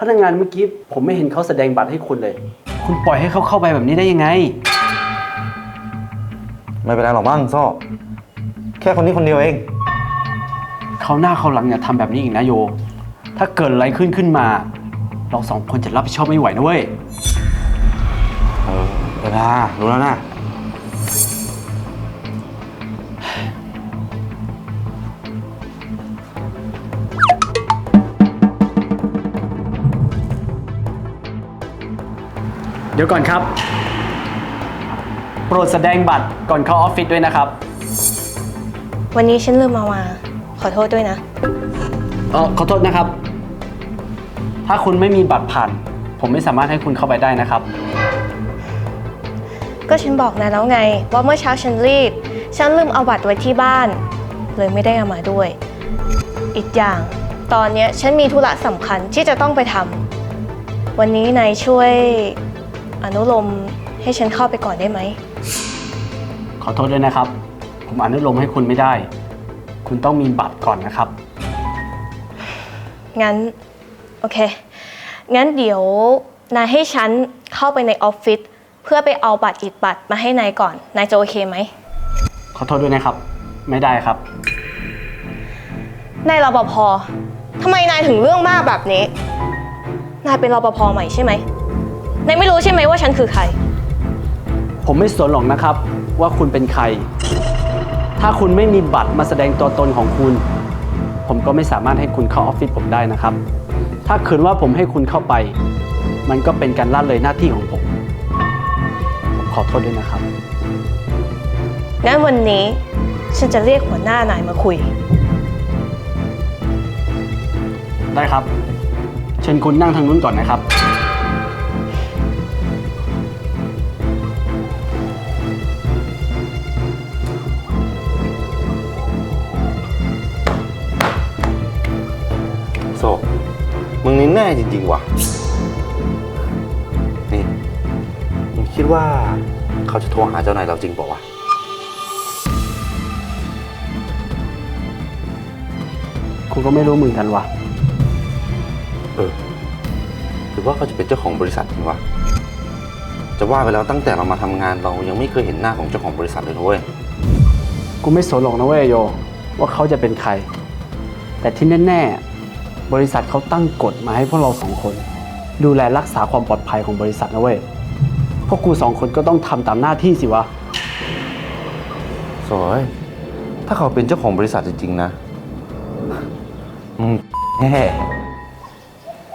พนักงานเมื่อกี้ผมไม่เห็นเขาแสดงบัตรให้คุณเลย คุณปล่อยให้เขาเข้าไปแบบนี้ได้ยังไง ไม่เป็นไรหรอกมั้งโซ่แค่คนนี้คนเดียวเอง เขาวหน้าเขาวหลังอย่าทำแบบนี้อีกนะโย ถ้าเกิดอะไรขึ้นขึ้นมา เราสองคนจะรับผิดชอบไม่ไหวนะเว้ย เออเดี๋ยวนะรู้แล้วนะ เดี๋ยวก่อนครับ โปรดแสดงบัตรก่อนเข้าออฟฟิศด้วยนะครับ วันนี้ฉันลืมเอามาขอโทษด้วยนะ เออขอโทษนะครับ ถ้าคุณไม่มีบัตรผ่าน ผมไม่สามารถให้คุณเข้าไปได้นะครับ ก็ฉันบอกนายแล้วไง ว่าเมื่อเช้าฉันรีบ ฉันลืมเอาบัตรไว้ที่บ้าน เลยไม่ได้เอามาด้วย อีกอย่าง ตอนเนี้ยฉันมีธุระสำคัญที่จะต้องไปทำวันนี้นายช่วย อนุโลมให้ฉันเข้าไปก่อนได้ไหม ขอโทษด้วยนะครับ ผมอนุโลมให้คุณไม่ได้ คุณต้องมีบัตรก่อนนะครับ งั้น โอเค งั้นเดี๋ยวนายให้ฉันเข้าไปในออฟฟิศเพื่อไปเอาบัตรอีกบัตรมาให้นายก่อน นายจะโอเคไหม ขอโทษด้วยนะครับ ไม่ได้ครับ นายรปภทำไมนายถึงเรื่องมากแบบนี้ นายเป็นรปภใหม่ใช่ไหม นายไม่รู้ใช่ไหมว่าฉันคือใคร ผมไม่สนหรอกนะครับ ว่าคุณเป็นใคร ถ้าคุณไม่มีบัตรมาแสดงตัวตนของคุณ ผมก็ไม่สามารถให้คุณเข้าออฟฟิศผมได้นะครับ ถ้าคืนว่าผมให้คุณเข้าไป มันก็เป็นการละเลยหน้าที่ของผม ผมขอโทษด้วยนะครับ งั้นวันนี้ฉันจะเรียกหัวหน้านายมาคุย ได้ครับ เชิญคุณนั่งทางนู้นก่อนนะครับ นี่แน่จริง ๆ ว่ะ นี่มึงคิดว่าเขาจะโทรหาเจ้านายเราจริงเปล่าวะคุณก็ไม่รู้เหมือนกันวะเออ หรือว่าเขาจะเป็นเจ้าของบริษัทจริงวะ จะว่าไปแล้วตั้งแต่เรามาทำงานเรายังไม่เคยเห็นหน้าของเจ้าของบริษัทเลยนะเว้ย กูไม่สนหรอกนะเว้ยโย ว่าเขาจะเป็นใคร แต่ที่แน่ๆ บริษัทเขาตั้งกฎมาให้พวกเราสองคน ดูแลรักษาความปลอดภัยของบริษัทนะเว้ย พวกกูสองคนก็ต้องทำตามหน้าที่สิวะ สวย ถ้าเขาเป็นเจ้าของบริษัทจริงๆนะ มึง แน่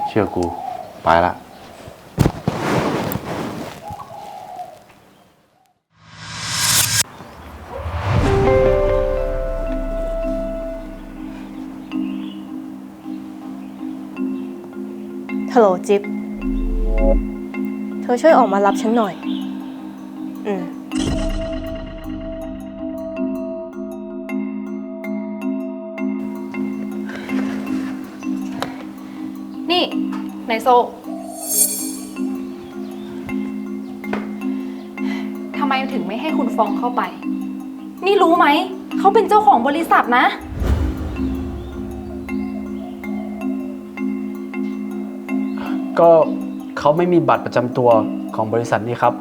เชื่อกู ไปละ ฮัลโหลจิ๊บ เธอช่วยออกมารับฉันหน่อย อืม นี่นายโซทำไมถึงไม่ให้คุณฟองเข้าไป นี่รู้ไหม เขาเป็นเจ้าของบริษัทนะ ก็เขาไม่มีบัตรประจำตัวของบริษัทนี้ครับ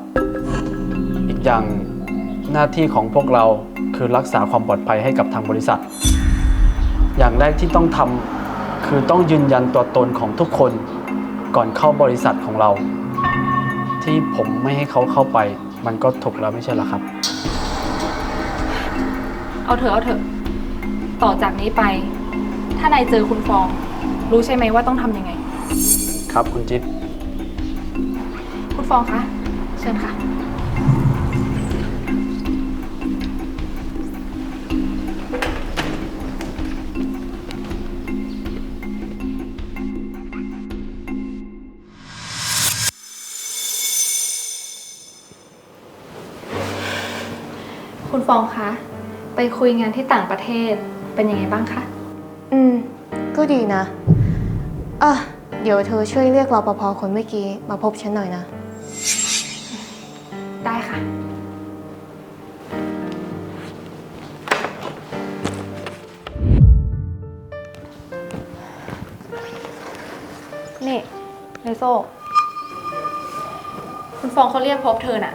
อีกอย่างหน้าที่ของพวกเราคือรักษาความปลอดภัยให้กับทางบริษัท อย่างแรกที่ต้องทำคือต้องยืนยันตัวตนของทุกคนก่อนเข้าบริษัทของเรา ที่ผมไม่ให้เขาเข้าไป มันก็ถูกแล้วไม่ใช่หรอครับ เอาเถอะเอาเถอะ ต่อจากนี้ไป ถ้านายเจอคุณฟอง รู้ใช่ไหมว่าต้องทำยังไง ครับคุณจิ๊บคุณฟองคะ เชิญค่ะ คุณฟองคะ ไปคุยงานที่ต่างประเทศเป็นยังไงบ้างคะ อืม ก็ดีนะอะ เดี๋ยวเธอช่วยเรียกรปภคนเมื่อกี้มาพบฉันหน่อยนะ ได้ค่ะ นี่เลโซ คุณฟองเขาเรียกพบเธอน่ะ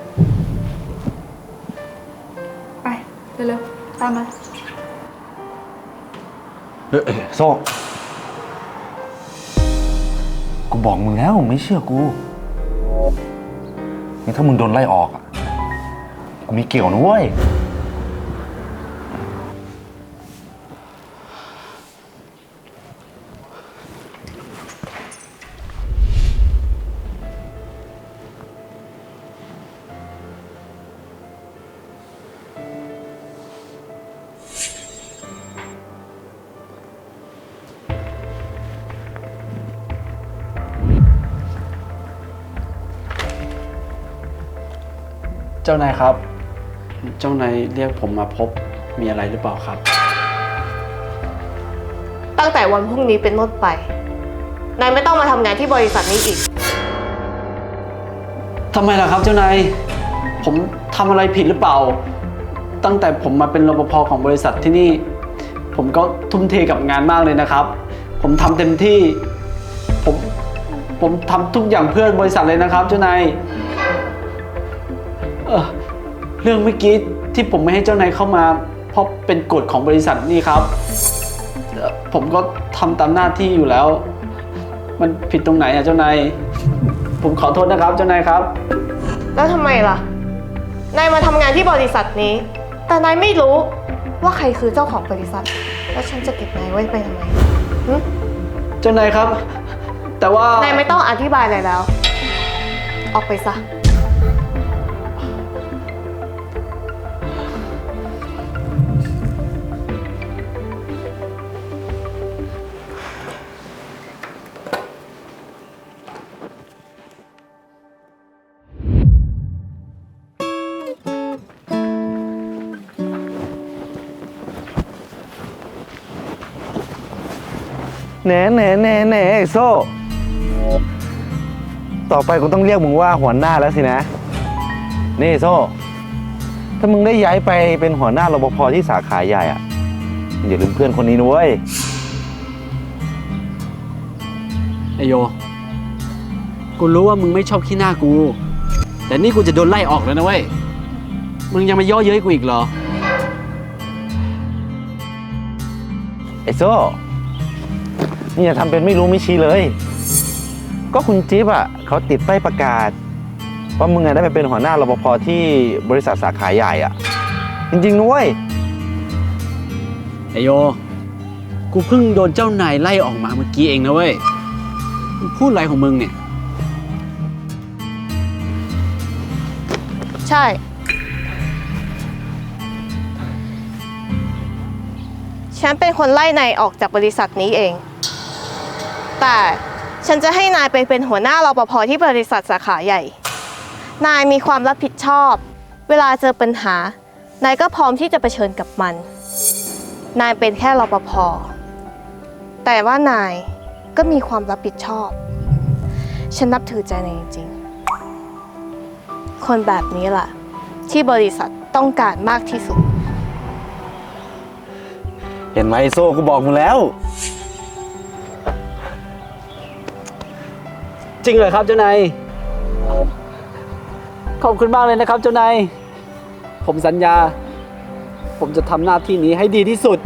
ไป เร็วๆ ตามมาเฮ้ยโซ่ กูบอกมึงแล้วไม่เชื่อกูนี่ถ้ามึงโดนไล่ออกอะกูมีเกี่ยวนะเว้ย เจ้านายครับ เจ้านายเรียกผมมาพบมีอะไรหรือเปล่าครับ ตั้งแต่วันพรุ่งนี้เป็นต้นไป นายไม่ต้องมาทำงานที่บริษัทนี้อีก ทำไมล่ะครับเจ้านาย ผมทำอะไรผิดหรือเปล่า ตั้งแต่ผมมาเป็นรปภของบริษัทที่นี่ ผมก็ทุ่มเทกับงานมากเลยนะครับ ผมทำเต็มที่ ผม ผมทำทุกอย่างเพื่อบริษัทเลยนะครับ เจ้านาย เอ่อเรื่องเมื่อกี้ที่ผมไม่ให้เจ้านายเข้ามา เพราะเป็นกฎของบริษัทนี่ครับเอ่อผมก็ทำตามหน้าที่อยู่แล้ว มันผิดตรงไหนอะเจ้านาย ผมขอโทษนะครับ เจ้านายครับ แล้วทำไมล่ะ นายมาทำงานที่บริษัทนี้ แต่นายไม่รู้ว่าใครคือเจ้าของบริษัท แล้วฉันจะเก็บนายไว้ไปทำไมหึเจ้านายครับ แต่ว่านายไม่ต้องอธิบายอะไรแล้ว ออกไปซะ แหน่แหน่แหน่แหน่ไอ้โซ่ ต่อไปกูต้องเรียกมึงว่าหัวหน้าแล้วสินะ นี่โซ่ ถ้ามึงได้ย้ายไปเป็นหัวหน้ารปภที่สาขาใหญ่อะอย่าลืมเพื่อนคนนี้นะเว้ย ไอโย กูรู้ว่ามึงไม่ชอบขี้หน้ากู แต่นี่กูจะโดนไล่ออกแล้วนะเว้ย มึงยังมาย่อเย้ยกูอีกเหรอ ไอ้โซ่ นี่อย่าทำเป็นไม่รู้ไม่ชี้เลย ก็คุณจิ๊บอะเขาติดป้ายประกาศว่ามึงอะได้ไปเป็นหัวหน้ารปภที่บริษัทสาขาใหญ่อะ จริงๆนุ้ยไอโย กูเพิ่งโดนเจ้านายไล่ออกมาเมื่อกี้เองนะเว้ยมึงพูดอะไรของมึงเนี่ย ใช่ ฉันเป็นคนไล่นายออกจากบริษัทนี้เอง แต่ฉันจะให้นายไปเป็นหัวหน้ารปภที่บริษัทสาขาใหญ่ นายมีความรับผิดชอบ เวลาเจอปัญหา นายก็พร้อมที่จะเผชิญกับมัน นายเป็นแค่รปภ แต่ว่านายก็มีความรับผิดชอบ ฉันนับถือใจนายจริงๆ คนแบบนี้แหละที่บริษัทต้องการมากที่สุด เห็นไหมโซ่กูบอกมึงแล้ว จริงเหรอครับเจ้านายขอบคุณมากเลยนะครับเจ้านาย ผมสัญญา ผมจะทำหน้าที่นี้ให้ดีที่สุด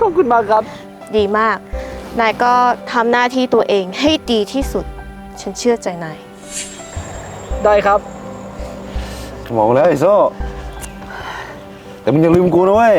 ขอบคุณมากครับ ดีมาก นายก็ทำหน้าที่ตัวเองให้ดีที่สุด ฉันเชื่อใจนาย ได้ครับ บอกแล้วไอ้โซ่แต่มึงอย่าลืมกูนะเว้ย